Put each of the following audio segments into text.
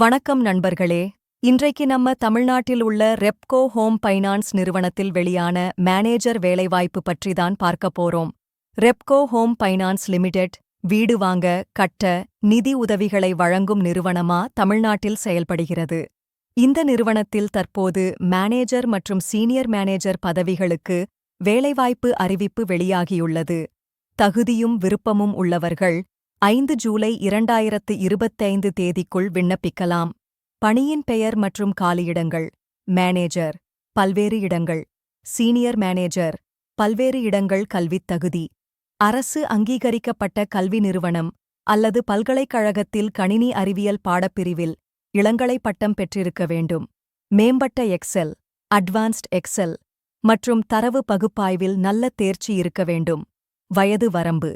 வணக்கம் நண்பர்களே. இன்றைக்கு நம்ம தமிழ்நாட்டில் உள்ள ரெப்கோ ஹோம் ஃபைனான்ஸ் நிறுவனத்தில் வெளியான மேனேஜர் வேலைவாய்ப்பு பற்றி தான் பார்க்க போறோம். ரெப்கோ ஹோம் பைனான்ஸ் லிமிடெட் வீடு வாங்க கட்ட நிதி உதவிகளை வழங்கும் நிறுவனமா தமிழ்நாட்டில் செயல்படுகிறது. இந்த நிறுவனத்தில் தற்போது மேனேஜர் மற்றும் சீனியர் மேனேஜர் பதவிகளுக்கு வேலைவாய்ப்பு அறிவிப்பு வெளியாகியுள்ளது. தகுதியும் விருப்பமும் உள்ளவர்கள் ஐந்து ஜூலை இரண்டாயிரத்து இருபத்தைந்து தேதிக்குள் விண்ணப்பிக்கலாம். பணியின் பெயர் மற்றும் காலியிடங்கள். மேனேஜர். பல்வேறு இடங்கள். Senior manager. பல்வேறு இடங்கள் கல்வித் தகுதி. அரசு அங்கீகரிக்கப்பட்ட கல்வி நிறுவனம் அல்லது பல்கலைக்கழகத்தில் கணினி அறிவியல் பாடப்பிரிவில் இளங்கலை பட்டம் பெற்றிருக்க வேண்டும். மேம்பட்ட எக்ஸெல் அட்வான்ஸ்ட் எக்ஸெல் மற்றும் தரவு பகுப்பாய்வில் நல்ல தேர்ச்சி இருக்க வேண்டும். வயது வரம்பு.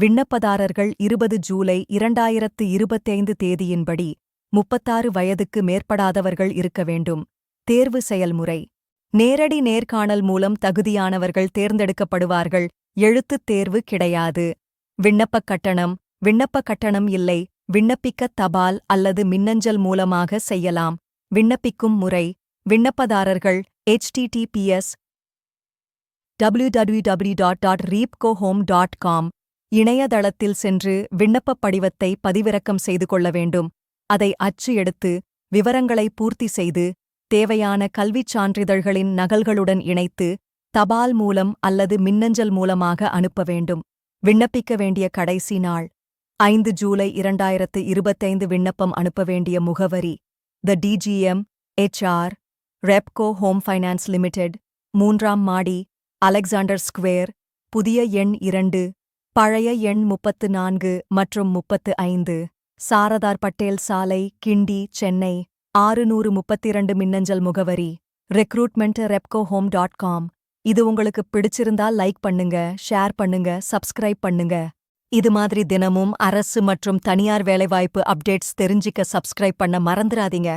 விண்ணப்பதாரர்கள் இருபது ஜூலை இரண்டாயிரத்து இருபத்தைந்து தேதியின்படி முப்பத்தாறு வயதுக்கு மேற்படாதவர்கள் இருக்க வேண்டும். தேர்வு செயல்முறை. நேரடி நேர்காணல் மூலம் தகுதியானவர்கள் தேர்ந்தெடுக்கப்படுவார்கள். எழுத்துத் தேர்வு கிடையாது. விண்ணப்பக் கட்டணம். விண்ணப்பக் கட்டணம் இல்லை. விண்ணப்பிக்க தபால் அல்லது மின்னஞ்சல் மூலமாக செய்யலாம். விண்ணப்பிக்கும் முறை. விண்ணப்பதாரர்கள். Https www.reepcohome.com இணையதளத்தில் சென்று விண்ணப்பப் படிவத்தை பதிவிறக்கம் செய்து கொள்ள வேண்டும். அதை அச்சு எடுத்து விவரங்களை பூர்த்தி செய்து தேவையான கல்விச் சான்றிதழ்களின் நகல்களுடன் இணைத்து தபால் மூலம் அல்லது மின்னஞ்சல் மூலமாக அனுப்ப வேண்டும். விண்ணப்பிக்க வேண்டிய கடைசி நாள். ஐந்து ஜூலை இரண்டாயிரத்து இருபத்தைந்து விண்ணப்பம் அனுப்ப வேண்டிய முகவரி. The DGM HR Repco home finance limited மூன்றாம் மாடி அலெக்சாண்டர் ஸ்குவேர் புதிய எண் இரண்டு பழைய எண் முப்பத்து நான்கு மற்றும் முப்பத்து ஐந்து. சாரதார் பட்டேல் சாலை கிண்டி சென்னை. ஆறுநூறு முப்பத்திரண்டு மின்னஞ்சல் முகவரி. Recruitment Repco home dot com இது உங்களுக்கு பிடிச்சிருந்தா லைக் பண்ணுங்க ஷேர் பண்ணுங்க சப்ஸ்கிரைப் பண்ணுங்க. இது மாதிரி தினமும் அரசு மற்றும் தனியார் வேலைவாய்ப்பு அப்டேட்ஸ் தெரிஞ்சிக்க சப்ஸ்கிரைப் பண்ண மறந்துடாதீங்க